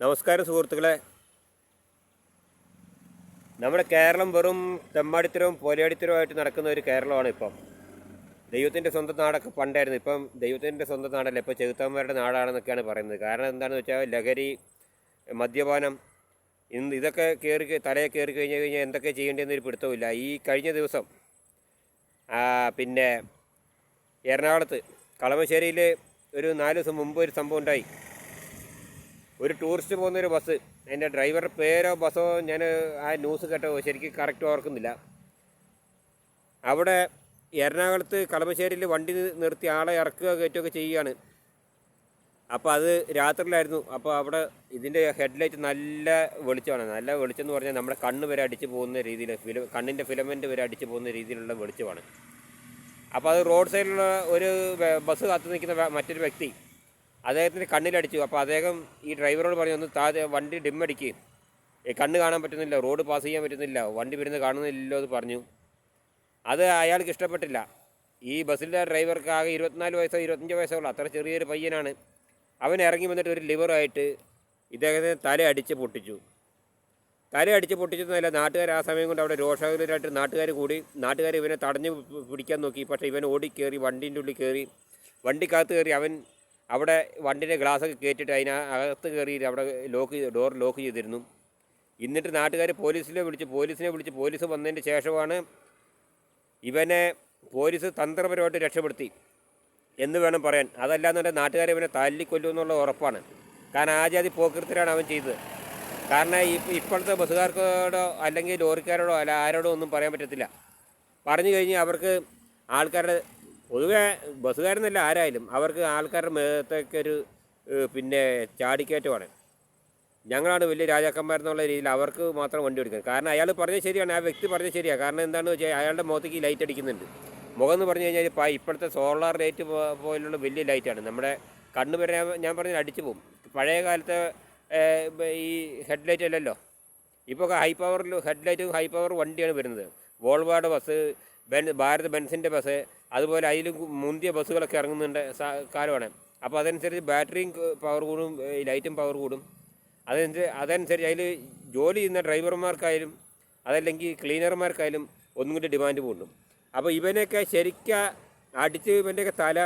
നമസ്കാരം സുഹൃത്തുക്കളെ. നമ്മുടെ കേരളം വെറും തെമ്മാടിത്തരവും പോലെയാടിത്തരവുമായിട്ട് നടക്കുന്ന ഒരു കേരളമാണ് ഇപ്പം. ദൈവത്തിന്റെ സ്വന്തം നാടൊക്കെ പണ്ടായിരുന്നു. ഇപ്പം ദൈവത്തിന്റെ സ്വന്തം നാടല്ല. ഇപ്പോൾ ചെകുത്താന്മാരുടെ നാടാണെന്നൊക്കെയാണ് പറയുന്നത്. കാരണം എന്താണെന്ന് വെച്ചാൽ ലഹരി മദ്യപാനം ഇന്ന് ഇതൊക്കെ കയറി തലയെ കയറി കഴിഞ്ഞ് കഴിഞ്ഞാൽ എന്തൊക്കെ ചെയ്യേണ്ടതെന്നൊരു പിടുത്തമില്ല ഈ കഴിഞ്ഞ ദിവസം പിന്നെ എറണാകുളത്ത് കളമശ്ശേരിയിൽ ഒരു നാല് ദിവസം മുമ്പ് ഒരു സംഭവം ഉണ്ടായി. ഒരു ടൂറിസ്റ്റ് പോകുന്ന ഒരു ബസ് അതിന്റെ ഡ്രൈവറുടെ പേരോ ബസ്സോ ഞാൻ ആ ന്യൂസ് കേട്ടോ. ശരിക്കും കറക്റ്റ് ഓർക്കുന്നില്ല. അവിടെ എറണാകുളത്ത് കളമശ്ശേരിയിൽ വണ്ടി നിർത്തി ആളെ ഇറക്കുക കയറ്റുകയൊക്കെ ചെയ്യുകയാണ്. അപ്പോൾ അത് രാത്രിയിലായിരുന്നു. അപ്പോൾ അവിടെ ഇതിന്റെ ഹെഡ്ലൈറ്റ് നല്ല വെളിച്ചമാണ്. നല്ല വെളിച്ചം എന്ന് പറഞ്ഞാൽ നമ്മുടെ കണ്ണ് വരെ അടിച്ച് പോകുന്ന രീതിയിൽ ഫില കണ്ണിന്റെ ഫിലമെന്റ് വരെ അടിച്ച് പോകുന്ന രീതിയിലുള്ള വെളിച്ചമാണ്. അപ്പോൾ അത് റോഡ് സൈഡിലുള്ള ഒരു ബസ് കാത്തു നിൽക്കുന്ന മറ്റൊരു വ്യക്തി അദ്ദേഹത്തിന്റെ കണ്ണിലടിച്ചു. അപ്പോൾ അദ്ദേഹം ഈ ഡ്രൈവറോട് പറഞ്ഞു ഒന്ന് താഴെ വണ്ടി ഡിമ്മടിക്ക് ഈ കണ്ണ് കാണാൻ പറ്റുന്നില്ല റോഡ് പാസ് ചെയ്യാൻ പറ്റുന്നില്ല വണ്ടി വരുന്നത് കാണുന്നില്ലല്ലോ എന്ന് പറഞ്ഞു. അത് അയാൾക്ക് ഇഷ്ടപ്പെട്ടില്ല. ഈ ബസ്സിലെ ഡ്രൈവർക്ക് ആകെ ഇരുപത്തിനാല് വയസ്സോ ഇരുപത്തഞ്ച് വയസ്സോ ഉള്ളൂ. അത്ര ചെറിയൊരു പയ്യനാണ്. അവൻ ഇറങ്ങി വന്നിട്ട് ഒരു ലിവറായിട്ട് ഇദ്ദേഹത്തിന് തല അടിച്ച് പൊട്ടിച്ചു. തല അടിച്ച് പൊട്ടിച്ചതല്ല നാട്ടുകാർ ആ സമയം കൊണ്ട് അവിടെ രോഷാകുലരായിട്ട് നാട്ടുകാർ കൂടി നാട്ടുകാർ ഇവനെ തടഞ്ഞു പിടിക്കാൻ നോക്കി. പക്ഷേ ഇവൻ ഓടിക്കയറി വണ്ടീന്റെ ഉള്ളിൽ കയറി വണ്ടിക്കകത്ത് കയറി അവൻ അവിടെ വണ്ടിന്റെ ഗ്ലാസ്സൊക്കെ കയറ്റിട്ട് അതിനെ അകത്ത് കയറിയിട്ട് അവിടെ ലോക്ക് ഡോർ ലോക്ക് ചെയ്തിരുന്നു. എന്നിട്ട് നാട്ടുകാർ പോലീസിനെ വിളിച്ച് പോലീസിനെ വിളിച്ച് പോലീസ് വന്നതിന് ശേഷമാണ് ഇവനെ പോലീസ് തന്ത്രപരമായിട്ട് രക്ഷപ്പെടുത്തി എന്ന് വേണം പറയാൻ. അതല്ലാന്നുണ്ടെങ്കിൽ നാട്ടുകാരെ ഇവനെ തല്ലിക്കൊല്ലും എന്നുള്ള ഉറപ്പാണ്. കാരണം ആ ജാതി പോക്കൃത്തിലാണ് അവൻ ചെയ്തത്. കാരണം ഇപ്പോഴത്തെ ബസ്സുകാർക്കോടോ അല്ലെങ്കിൽ ലോറിക്കാരോടോ അല്ല ആരോടോ ഒന്നും പറയാൻ പറ്റത്തില്ല. പറഞ്ഞു കഴിഞ്ഞാൽ അവർക്ക് ആൾക്കാരുടെ പൊതുവെ ബസ്സുകാരെന്നല്ല ആരായാലും. അവർക്ക് ആൾക്കാരുടെ മേത്തേക്കൊരു പിന്നെ ചാടിക്കയറ്റമാണ് ഞങ്ങളാണ് വലിയ രാജാക്കന്മാരെന്നുള്ള രീതിയിൽ അവർക്ക് മാത്രം വണ്ടി എടുക്കുന്നത് കാരണം അയാൾ പറഞ്ഞത് ശരിയാണ് ആ വ്യക്തി പറഞ്ഞത് ശരിയാണ്. കാരണം എന്താണെന്ന് വെച്ചാൽ അയാളുടെ മുഖത്തേക്ക് ലൈറ്റ് അടിക്കുന്നുണ്ട്. മുഖം എന്ന് പറഞ്ഞു കഴിഞ്ഞാൽ ഇപ്പോഴത്തെ സോളാർ ലൈറ്റ് പോലുള്ള വലിയ ലൈറ്റാണ് നമ്മുടെ കണ്ണു വരെ ഞാൻ- പറഞ്ഞാൽ അടിച്ചു പോകും. പഴയ കാലത്തെ ഈ ഹെഡ് ലൈറ്റ് അല്ലല്ലോ. ഇപ്പോൾ ഹൈ പവറിൽ ഹെഡ്ലൈറ്റും ഹൈ പവർ വണ്ടിയാണ് വരുന്നത്. വോൾവാഡ് ബസ് ബെൻ ഭാരത് ബെൻസിന്റെ ബസ് അതുപോലെ അതിൽ മുന്തിയ ബസ്സുകളൊക്കെ ഇറങ്ങുന്നുണ്ട് കാലമാണ്. അപ്പോൾ അതനുസരിച്ച് ബാറ്ററിയും പവർ കൂടും ലൈറ്റും പവർ കൂടും. അതനുസരിച്ച് അതനുസരിച്ച് അതിൽ ജോലി ചെയ്യുന്ന ഡ്രൈവർമാർക്കായാലും അതല്ലെങ്കിൽ ക്ലീനർമാർക്കായാലും ഒന്നും കൂടി ഡിമാൻഡ് കൂടും. അപ്പോൾ ഇവനെയൊക്കെ ശരിക്കും അടിച്ച് ഇവന്റെയൊക്കെ തല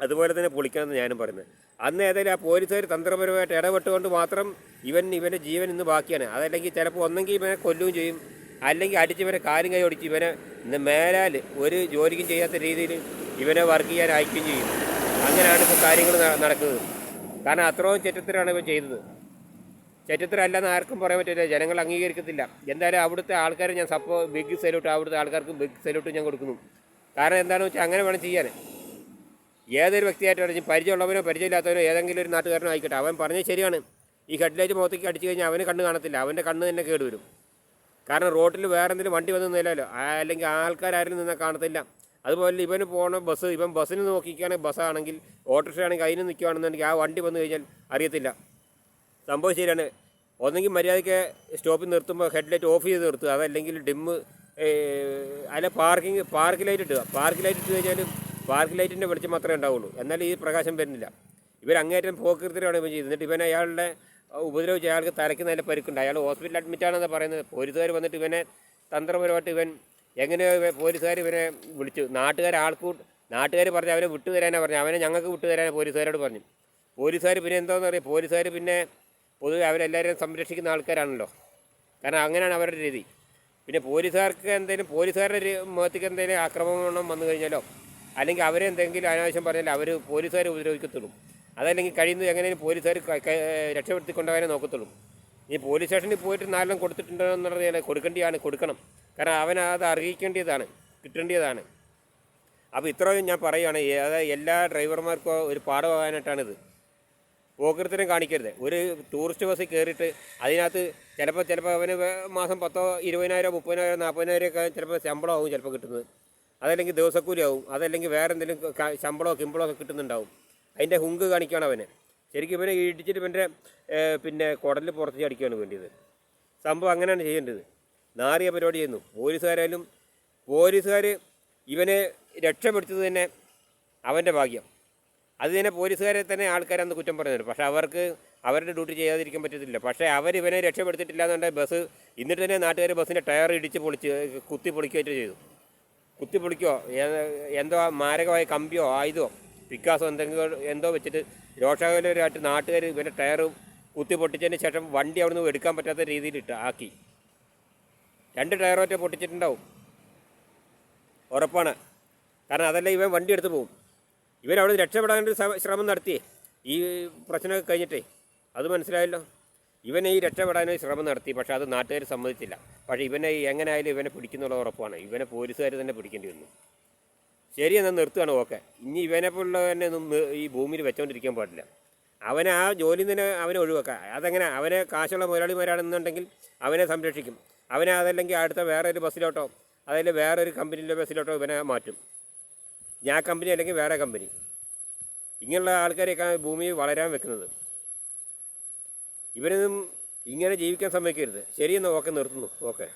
അതുപോലെ തന്നെ പൊളിക്കണമെന്ന് ഞാനും പറയുന്നത്. അന്ന് ഏതായാലും ആ പോലീസുകാർ തന്ത്രപരമായിട്ട് ഇടപെട്ടുകൊണ്ട് മാത്രം ഇവൻ ഇവന്റെ ജീവൻ ഇന്ന് ബാക്കിയാണ്. അതല്ലെങ്കിൽ ചിലപ്പോൾ ഒന്നെങ്കിൽ ഇവനെ കൊല്ലുകയും ചെയ്യും. അല്ലെങ്കിൽ അടിച്ച് ഇവനെ കാലും കൈ ഒടിച്ച് ഇവനെ മേലാൽ ഒരു ജോലിക്കും ചെയ്യാത്ത രീതിയിൽ ഇവനെ വർക്ക് ചെയ്യാൻ അയക്കുകയും ചെയ്യും. അങ്ങനെയാണ് ഇപ്പോൾ കാര്യങ്ങൾ നടക്കുന്നത്. കാരണം അത്രയും ചെറ്റത്തരാണ് ഇവൻ ചെയ്തത്. ചെറ്റത്തരല്ലെന്ന് ആർക്കും പറയാൻ പറ്റില്ല. ജനങ്ങൾ അംഗീകരിക്കത്തില്ല. എന്തായാലും അവിടുത്തെ ആൾക്കാരെ ഞാൻ സപ്പോ ബിഗ് സല്യൂട്ട് അവിടുത്തെ ആൾക്കാർക്കും ബിഗ് സല്യൂട്ട് ഞാൻ കൊടുക്കുന്നു. കാരണം എന്താണെന്ന് വെച്ചാൽ അങ്ങനെ വേണം ചെയ്യാൻ. ഏതൊരു വ്യക്തിയായിട്ടാണ് പരിചയമുള്ളവനോ പരിചയമില്ലാത്തവനോ ഏതെങ്കിലും ഒരു നാട്ടുകാരനോ ആയിക്കോട്ടെ. അവൻ പറഞ്ഞത് ശരിയാണ്. ഈ ഹെഡ്ലൈറ്റ് മുഖത്തേക്ക് അടിച്ചു കഴിഞ്ഞാൽ അവന് കണ്ണ് കാണത്തില്ല. അവന്റെ കണ്ണ് തന്നെ കേടുവരും. കാരണം റോട്ടിൽ വേറെ എന്തെങ്കിലും വണ്ടി വന്ന് നിന്നല്ലോ? അല്ലെങ്കിൽ ആൾക്കാരും നിന്നാൽ കാണത്തില്ല. അതുപോലെ ഇവന് പോണ ബസ് ഇവൻ ബസ്സിന് നോക്കിക്കുകയാണെങ്കിൽ ബസ്സാണെങ്കിൽ ഓട്ടോറിക്ഷ ആണെങ്കിൽ അതിന് നിൽക്കുകയാണെന്നുണ്ടെങ്കിൽ ആ വണ്ടി വന്നു കഴിഞ്ഞാൽ അറിയത്തില്ല. സംഭവം ശരിയാണ്. ഒന്നെങ്കിൽ മര്യാദയ്ക്ക് സ്റ്റോപ്പിൽ നിർത്തുമ്പോൾ ഹെഡ്ലൈറ്റ് ഓഫ് ചെയ്ത് നിർത്തുക. അതല്ലെങ്കിൽ ഡിമ്മ് അല്ല പാർക്കിംഗ് പാർക്ക് ലൈറ്റ് ഇട്ടുക പാർക്ക് ലൈറ്റ് ഇട്ട് കഴിഞ്ഞാൽ പാർക്ക് ലൈറ്റിന്റെ വെളിച്ചം മാത്രമേ ഉണ്ടാവുള്ളൂ. എന്നാൽ ഈ പ്രകാശം വരുന്നില്ല. ഇവർ അങ്ങേറ്റം പോക്കൃത്തിലാണ് ഇവൻ ചെയ്തത് എന്നിട്ട് ഇവൻ അയാളുടെ ഉപദ്രവിച്ച് അയാൾക്ക് തലയ്ക്ക് നല്ല പരിക്കുണ്ട്. അയാൾ ഹോസ്പിറ്റലിൽ അഡ്മിറ്റ് അഡ്മിറ്റാണെന്ന് പറയുന്നത്. പോലീസുകാർ വന്നിട്ട് ഇവനെ തന്ത്രപരമായിട്ട് ഇവൻ എങ്ങനെയോ പോലീസുകാർ ഇവനെ വിളിച്ചു. നാട്ടുകാർ ആൾക്കൂ നാട്ടുകാർ പറഞ്ഞു അവനെ വിട്ടുതരാനാണ് പറഞ്ഞു. അവനെ ഞങ്ങൾക്ക് വിട്ടുതരാനാണ് പോലീസുകാരോട് പറഞ്ഞു. പോലീസുകാർ പിന്നെ എന്താണെന്ന് അറിയാം? പോലീസുകാർ പിന്നെ പൊതുവെ അവരെല്ലാവരെയും സംരക്ഷിക്കുന്ന ആൾക്കാരാണല്ലോ. കാരണം അങ്ങനെയാണ് അവരുടെ രീതി. പിന്നെ പോലീസുകാർക്ക് എന്തെങ്കിലും പോലീസുകാരുടെ മുഖത്തേക്ക് എന്തെങ്കിലും ആക്രമണം വന്നു കഴിഞ്ഞാലോ അല്ലെങ്കിൽ അവരെന്തെങ്കിലും അനാവശ്യം പറഞ്ഞാൽ അവർ പോലീസുകാരെ ഉപദ്രവിക്കത്തുള്ളൂ. അതല്ലെങ്കിൽ കഴിയുന്നത് എങ്ങനെയും പോലീസുകാർ രക്ഷപ്പെടുത്തി കൊണ്ടുപോകാനേ നോക്കത്തുള്ളൂ. ഈ പോലീസ് സ്റ്റേഷനിൽ പോയിട്ട് നാലെണ്ണം കൊടുത്തിട്ടുണ്ടോ എന്നുള്ളത് കൊടുക്കേണ്ടിയാണ് കൊടുക്കണം. കാരണം അവൻ അത് അറിയിക്കേണ്ടതാണ് കിട്ടേണ്ടതാണ് അപ്പോൾ ഇത്രയും ഞാൻ പറയുകയാണ് അതായത് എല്ലാ ഡ്രൈവർമാർക്കും ഒരു പാഠമാകാനായിട്ടാണിത് പോക്കൃത്തിനും കാണിക്കരുത്. ഒരു ടൂറിസ്റ്റ് ബസ്സിൽ കയറിയിട്ട് അതിനകത്ത് ചിലപ്പോൾ ചിലപ്പോൾ അവന് മാസം പത്തോ ഇരുപതിനായിരം മുപ്പതിനായിരം നാൽപ്പതിനായിരം ഒക്കെ ചിലപ്പോൾ ശമ്പളമാവും ചിലപ്പോൾ കിട്ടുന്നത്. അതല്ലെങ്കിൽ ദിവസക്കൂലി ആവും. അതല്ലെങ്കിൽ വേറെ എന്തെങ്കിലും ശമ്പളമോ കിമ്പളോ ഒക്കെ കിട്ടുന്നുണ്ടാവും. അതിന്റെ ഹുങ്ക് കാണിക്കുകയാണ് അവന്. ശരിക്കും ഇവനെ ഇടിച്ചിട്ട് ഇവന്റെ പിന്നെ കുടലിൽ പുറത്ത് ചടിക്കുകയാണ് വേണ്ടിയത്. സംഭവം അങ്ങനെയാണ് ചെയ്യേണ്ടത്. നാറിയ പരിപാടി ചെയ്യുന്നു. പോലീസുകാരായാലും പോലീസുകാർ ഇവനെ രക്ഷപ്പെടുത്തത് തന്നെ അവന്റെ ഭാഗ്യം. അത് തന്നെ പോലീസുകാരെ തന്നെ ആൾക്കാരന്ന് കുറ്റം പറഞ്ഞത് പക്ഷേ അവർക്ക് അവരുടെ ഡ്യൂട്ടി ചെയ്യാതിരിക്കാൻ പറ്റത്തില്ല. പക്ഷേ അവർ ഇവനെ രക്ഷപ്പെടുത്തിയിട്ടില്ല എന്നുണ്ടെങ്കിൽ ബസ് എന്നിട്ട് തന്നെ നാട്ടുകാർ ബസ്സിന്റെ ടയർ ഇടിച്ച് പൊളിച്ച് കുത്തി പൊളിക്കുകയായിട്ട് ചെയ്തു. കുത്തി പൊളിക്കുകയോ എന്തോ മാരകമായ കമ്പിയോ ആയുധമോ? പിക്കാസോ എന്തെങ്കിലും എന്തോ വെച്ചിട്ട് രോഷാകുലരായിട്ട് നാട്ടുകാർ ഇവന്റെ ടയർ കുത്തി പൊട്ടിച്ചതിന് ശേഷം വണ്ടി അവിടെ നിന്ന് എടുക്കാൻ പറ്റാത്ത രീതിയിലിട്ട് ആക്കി. രണ്ട് ടയറൊറ്റ പൊട്ടിച്ചിട്ടുണ്ടാവും. ഉറപ്പാണ്. കാരണം അതല്ല ഇവൻ വണ്ടി എടുത്ത് പോകും ഇവരവിടെ രക്ഷപ്പെടാനൊരു ശ്രമ- നടത്തിയേ. ഈ പ്രശ്നമൊക്കെ കഴിഞ്ഞിട്ടേ. അത് മനസ്സിലായല്ലോ. ഇവനെ ഈ രക്ഷപ്പെടാനൊരു ശ്രമം നടത്തി പക്ഷേ അത് നാട്ടുകാർ സമ്മതിച്ചില്ല. പക്ഷേ ഇവനെ എങ്ങനെയായാലും ഇവനെ പിടിക്കുന്നുള്ള ഉറപ്പാണ്. ഇവനെ പോലീസുകാർ തന്നെ പിടിക്കേണ്ടി വന്നു. ശരി എന്നാൽ നിർത്തുകയാണ് ഓക്കെ. ഇനി ഇവനെ പോലുള്ളവനെ തന്നെ ഒന്നും ഈ ഭൂമിയിൽ വെച്ചുകൊണ്ടിരിക്കാൻ പാടില്ല. അവനെ ആ ജോലിയിൽ നിന്ന് അവനെ ഒഴിവാക്കുക അതെങ്ങനെ? അവനെ കാശുള്ള മുതലാളിമാരാണെന്നുണ്ടെങ്കിൽ അവനെ സംരക്ഷിക്കും. അവനെ അതല്ലെങ്കിൽ അടുത്ത വേറെ ഒരു ബസ്സിലോട്ടോ അതല്ലെങ്കിൽ വേറെ ഒരു കമ്പനിയിലെ ബസ്സിലോട്ടോ ഇവനെ മാറ്റും. ഞാൻ കമ്പനി അല്ലെങ്കിൽ വേറെ കമ്പനി. ഇങ്ങനെയുള്ള ആൾക്കാരെയൊക്കെ ഭൂമി വളരാൻ വെക്കുന്നത്. ഇവരൊന്നും ഇങ്ങനെ ജീവിക്കാൻ സമ്മതിക്കരുത്. ശരിയെന്ന് ഓക്കെ നിർത്തുന്നു. ഓക്കെ.